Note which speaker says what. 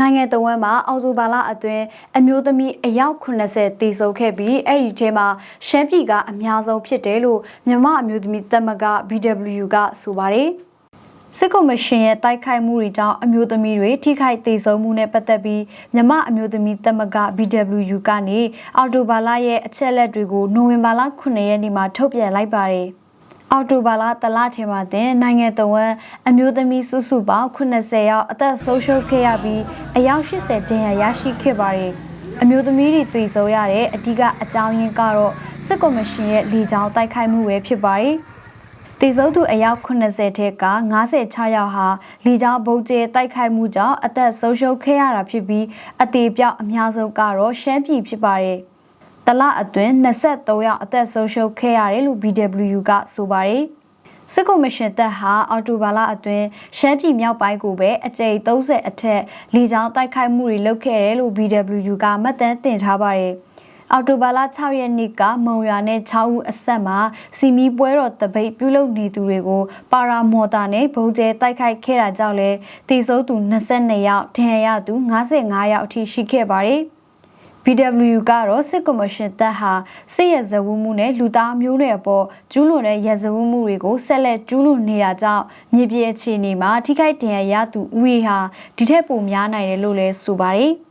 Speaker 1: နိုင်ငံတော်ဝန်မှာအော်တိုဘာလအတွင်းအမျိုးသမီးအယောက်80တည်ဆုံခဲ့ပြီးအဲ့ဒီထဲမှာရှမ်းပြည်ကအများဆုံးဖြစ်တယ်လို့မြန်မာအမျိုးသမီးသမဂ္ဂ BW ကဆိုပါတယ်စစ်ကော်မရှင်ရဲ့တိုက်ခိုက်မှုတွေကြောင့်အမျိုးသမီးတွေထိခိုက်ဒေဆုံးမှုနဲ့ပတ်သက်ပြီးမြမအမျိုးသမီးသမဂ္ဂ BWU ကနေအော်တိုဘာလရဲ့အချက်အလက်တွေကိုနိုဝင်ဘာလ9ရက်နေ့မှာထုတ်ပြန်လိုက်ပါတယ်။ အော်တိုဘာလတလထဲမှာတင်နိုင်ငံတော်ဝန်အမျိုးသမီးစုစုပေါင်း80ယောက်အသက်ဆုံးရှုံးခဲ့ရပြီးအယောက်80ဒဏ်ရာရရှိခဲ့ပါတယ်။အမျိုးသမီးတွေတွေ့ဆုံရတဲ့အဓိကအကြောင်းရင်းကတော့စစ်ကော်မရှင်ရဲ့လေကြောင်းတိုက်ခိုက်မှုပဲဖြစ်ပါတယ်။တည်ဆုံးသူအယောက်80ထက်က96ယောက်ဟာလီကြောင်းဗုံးကျဲတိုက်ခိုက်မှုကြောင့်အသက်ဆုံးရှုံးခဲ့ရတာဖြစ်ပြီးအသေးပြောက်အများဆုံးကတော့ရှမ်းပြည်ဖြစ်ပါတယ်။ တလအတွင်း23ယောက်အသက်ဆုံးရှုံးခဲ့ရတယ်လို့ BW ကဆိုပါတယ်။စစ်ကော်မရှင်တပ်ဟာအော်တိုဘာလအတွင်းရှမ်းပြည်မြောက်ပိုင်းကိုပဲအကြိမ်30အထက်လီကြောင်းတိုက်ခိုက်မှုတွေလုပ်ခဲ့တယ်လို့ BW ကမှတ်တမ်းတင်ထားပါတယ်။အော်တိုဘာလ6ရက်နေ့ကမုံရွာနဲ့6ဦးအဆက်မှာစီမီပွဲတော်တပိတ်ပြုလုပ်နေသူတွေကိုပါရာမော်တာနဲ့ဘုံကျဲတိုက်ခိုက်ခဲ့တာကြောင့်လဲတည်ဆုံးသူ22ယောက်ဒဏ်ရာရသူ55ယောက်အထိရှိခဲ့ပါတယ်။ BW ကတော့စစ်ကော်မရှင်တပ်ဟာစစ်ရဲဇဝမှုနဲ့လူသားမျိုးနွယ်အပေါ်ကျူးလွန်တဲ့ရဲဇဝမှုတွေကိုဆက်လက်ကျူးလွန်နေတာကြောင့်မြေပြင်အခြေအနေမှာထိခိုက်ဒဏ်ရာရသူဦးရေဟာဒီထက်ပိုများနိုင်တယ်လို့လည်းဆိုပါတယ်။